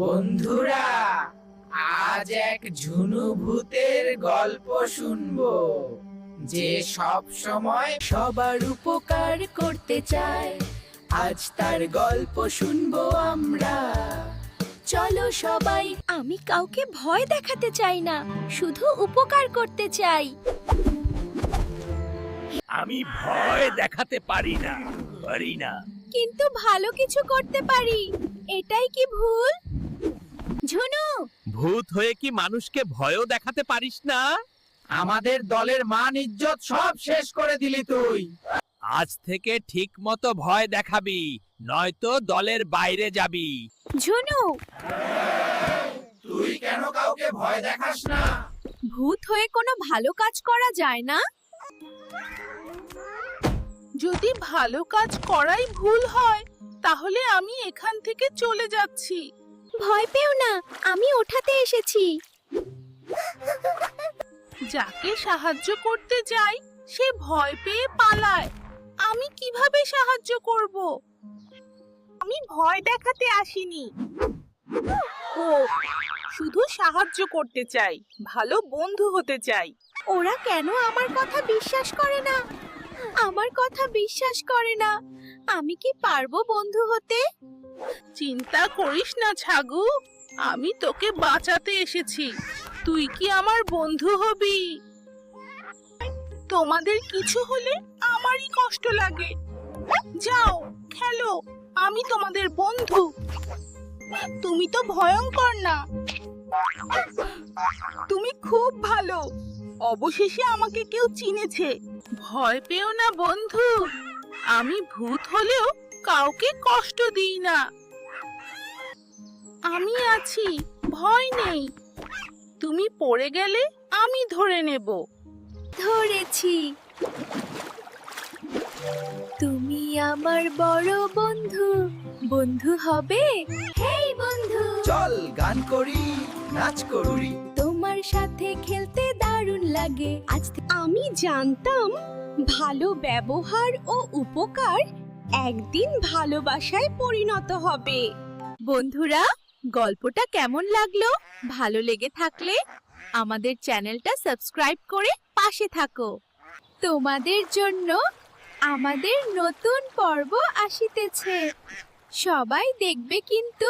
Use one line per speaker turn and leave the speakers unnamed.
বন্ধুরা আজ এক ঝুনু ভূতের গল্প শুনব যে সব সময় সবার উপকার করতে চায়। আজ তার গল্প শুনব আমরা।
চলো সবাই আমি কাউকে ভয় দেখাতে চাই না শুধু উপকার করতে চাই।
আমি ভয় দেখাতে পারি না পারি না।
কিন্তু ভালো কিছু করতে পারি এটাই কি ভুল? ঝুনু।
ভূত হয়ে কি মানুষকে ভয়ও দেখাতে পারিস না?
আমাদের দলের মান ইজ্জত সব শেষ করে দিলি তুই।
আজ থেকে ঠিক মতো ভয় দেখাবি নয়তো দলের বাইরে যাবি।
ঝুনু।
তুই কেন কাউকে ভয় দেখাস না?
ভূত হয়ে কোনো ভালো কাজ করা যায় না?
যদি ভালো কাজ করাই ভুল হয় তাহলে আমি এখান থেকে চলে যাচ্ছি।
ভয় পেও না আমি ওঠাতে এসেছি।
যাকে সাহায্য করতে যাই সে ভয় পেয়ে পালায়। আমি কীভাবে সাহায্য করব? আমি ভয় দেখাতে আসিনি। ও শুধু সাহায্য করতে চাই ভালো বন্ধু হতে চাই।
ওরা কেন আমার কথা বিশ্বাস করে না? আমার কথা বিশ্বাস করে না। আমি কি পারব বন্ধু হতে?
চিন্তা করিস না, ছাগু। আমি তোকে বাঁচাতে এসেছি। তুই কি আমার বন্ধু হবি? তোমাদের কিছু হলে আমারই কষ্ট লাগে। যাও, খেলো, আমি তোমাদের বন্ধু। তুমি তো ভয়ঙ্কর না। তুমি খুব ভালো। অবশেষে আমাকে কেউ চিনেছে। ভয় পেও না, বন্ধু। আমি ভূত হলেও কাউকে কষ্ট দিই না। আমি আছি ভয় নেই। তুমি পড়ে গেলে আমি ধরে নেব।
ধরেছি। তুমি আমার বড় বন্ধু। বন্ধু হবে হেই বন্ধু।
চল গান করি নাচ করি।
তোমার সাথে খেলতে দারুণ লাগে। আজ আমি জানতাম ভালো ব্যবহার ও উপকার একদিন ভালোবাসায় পরিণত হবে। বন্ধুরা, গল্পটা কেমন লাগল? ভালো লেগে থাকলে আমাদের চ্যানেলটা সাবস্ক্রাইব করে পাশে থাকো। তোমাদের জন্য আমাদের নতুন পর্ব আসিতেছে। সবাই দেখবে কিন্তু